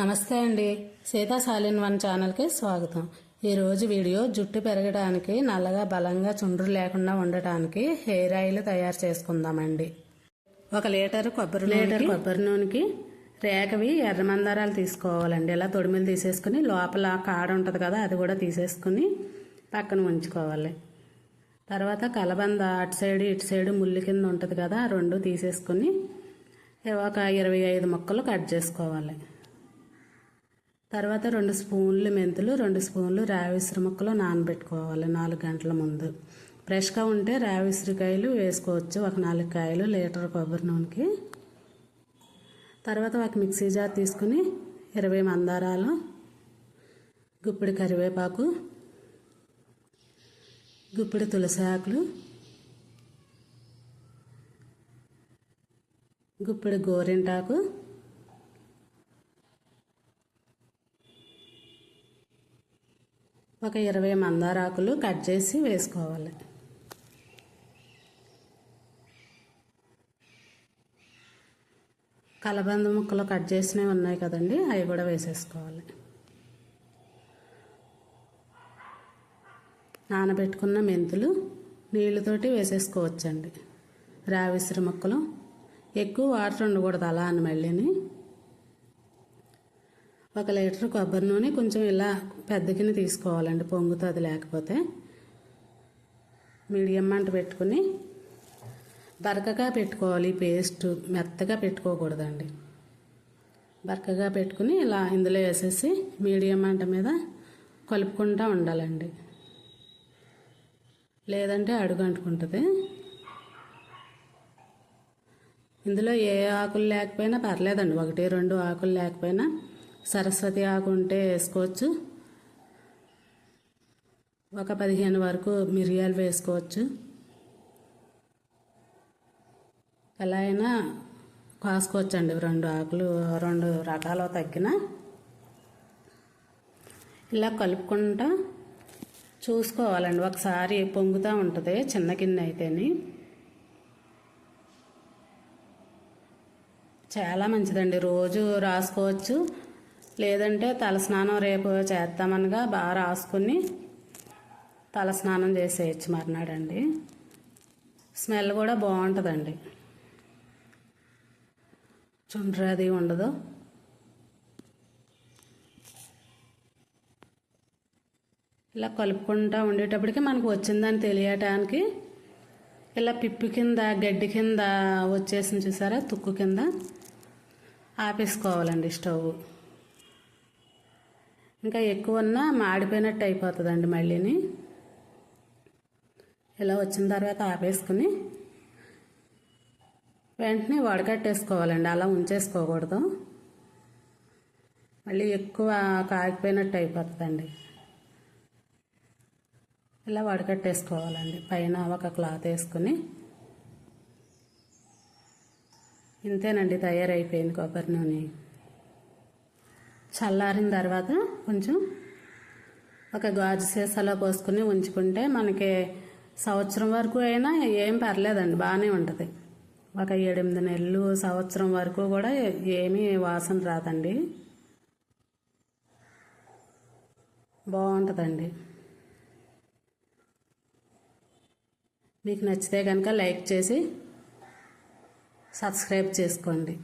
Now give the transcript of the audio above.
నమస్తే అండి. సీతా సాలిన్ వన్ ఛానల్కి స్వాగతం. ఈరోజు వీడియో జుట్టు పెరగడానికి నల్లగా బలంగా చుండ్రు లేకుండా ఉండటానికి హెయిర్ ఆయిల్ తయారు చేసుకుందామండి. ఒక లీటర్ కొబ్బరి లీటర్ కొబ్బరి నూనెకి రేఖవి ఎర్ర మందారాలు తీసుకోవాలండి. ఇలా తొడిమిలు తీసేసుకుని లోపల కాడ ఉంటుంది కదా అది కూడా తీసేసుకుని పక్కన ఉంచుకోవాలి. తర్వాత కలబంద అటు సైడ్ ఇటు సైడ్ ముళ్ళు కింద ఉంటుంది కదా ఆ రెండు తీసేసుకుని ఒక ఇరవై ఐదు ముక్కలు కట్ చేసుకోవాలి. తర్వాత రెండు స్పూన్లు మెంతులు రెండు స్పూన్లు రావిసిరి ముక్కలు నానబెట్టుకోవాలి నాలుగు గంటల ముందు. ఫ్రెష్గా ఉంటే రావిసిరికాయలు వేసుకోవచ్చు. ఒక నాలుగు కాయలు లీటర్ కొబ్బరి నూనెకి. తర్వాత ఒక మిక్సీ జార్ తీసుకుని ఇరవై మందారాలు గుప్పిడి కరివేపాకు గుప్పిడి తులసి ఆకులు గుప్పిడి గోరింటాకు ఒక ఇరవై మందారాకులు కట్ చేసి వేసుకోవాలి. కలబంద ముక్కలు కట్ చేసినవి ఉన్నాయి కదండి అవి కూడా వేసేసుకోవాలి. నానబెట్టుకున్న మెంతులు నీళ్ళతోటి వేసేసుకోవచ్చండి. రావిసిరి ముక్కలు. ఎక్కువ వాటర్ ఉండకూడదు అలా అని మళ్ళీని. ఒక లీటర్ కొబ్బరి నూనె కొంచెం ఇలా పెద్ద గిన్నె తీసుకోవాలండి. పొంగుతుంది లేకపోతే. మీడియం మంట పెట్టుకుని బరకగా పెట్టుకోవాలి. పేస్ట్ మెత్తగా పెట్టుకోకూడదండి. బరకగా పెట్టుకుని ఇలా ఇందులో వేసేసి మీడియం మంట మీద కలుపుకుంటూ ఉండాలండి. లేదంటే అడుగు అంటుకుంటుంది. ఇందులో ఏ ఆకులు లేకపోయినా పర్లేదండి. ఒకటి రెండు ఆకులు లేకపోయినా సరస్వతి ఆకు ఉంటే వేసుకోవచ్చు. ఒక పదిహేను వరకు మిరియాలు వేసుకోవచ్చు. ఎలా అయినా కాసుకోవచ్చండి రెండు ఆకులు రెండు రకాలు తగ్గిన. ఇలా కలుపుకుంటా చూసుకోవాలండి. ఒకసారి పొంగుతూ ఉంటుంది చిన్న గిన్నె అయితేని. చాలా మంచిదండి. రోజు రాసుకోవచ్చు. లేదంటే తలస్నానం రేపు చేద్దామనగా బాగా రాసుకుని తలస్నానం చేసేయచ్చు మర్నాడండి. స్మెల్ కూడా బాగుంటుందండి. చుండ్ర అది ఉండదు. ఇలా కలుపుకుంటూ ఉండేటప్పటికి మనకు వచ్చిందని తెలియటానికి ఇలా పిప్పి కింద గడ్డి కింద వచ్చేసింది చూసారా? తుక్కు కింద ఆపేసుకోవాలండి స్టవ్. ఇంకా ఎక్కువ ఉన్నా మాడిపోయినట్టు అయిపోతుందండి మళ్ళీని. ఇలా వచ్చిన తర్వాత ఆపేసుకుని వెంటనే వడకట్టేసుకోవాలండి అలా ఉంచేసుకోకూడదు. మళ్ళీ ఎక్కువ కాగిపోయినట్టు అయిపోతుందండి. ఇలా వడకట్టేసుకోవాలండి పైన ఒక క్లాత్ వేసుకుని. ఇంతేనండి తయారైపోయింది కొబ్బరి నూనె. చల్లారిన తర్వాత కొంచెం ఒక గాజు సీసాలో పోసుకుని ఉంచుకుంటే మనకి సంవత్సరం వరకు అయినా ఏం పర్లేదండి బాగానే ఉంటుంది. ఒక ఎనిమిది నెలలు సంవత్సరం వరకు కూడా ఏమీ వాసన రాదండి. బాగుంటుందండి. మీకు నచ్చితే కనుక లైక్ చేసి సబ్స్క్రైబ్ చేసుకోండి.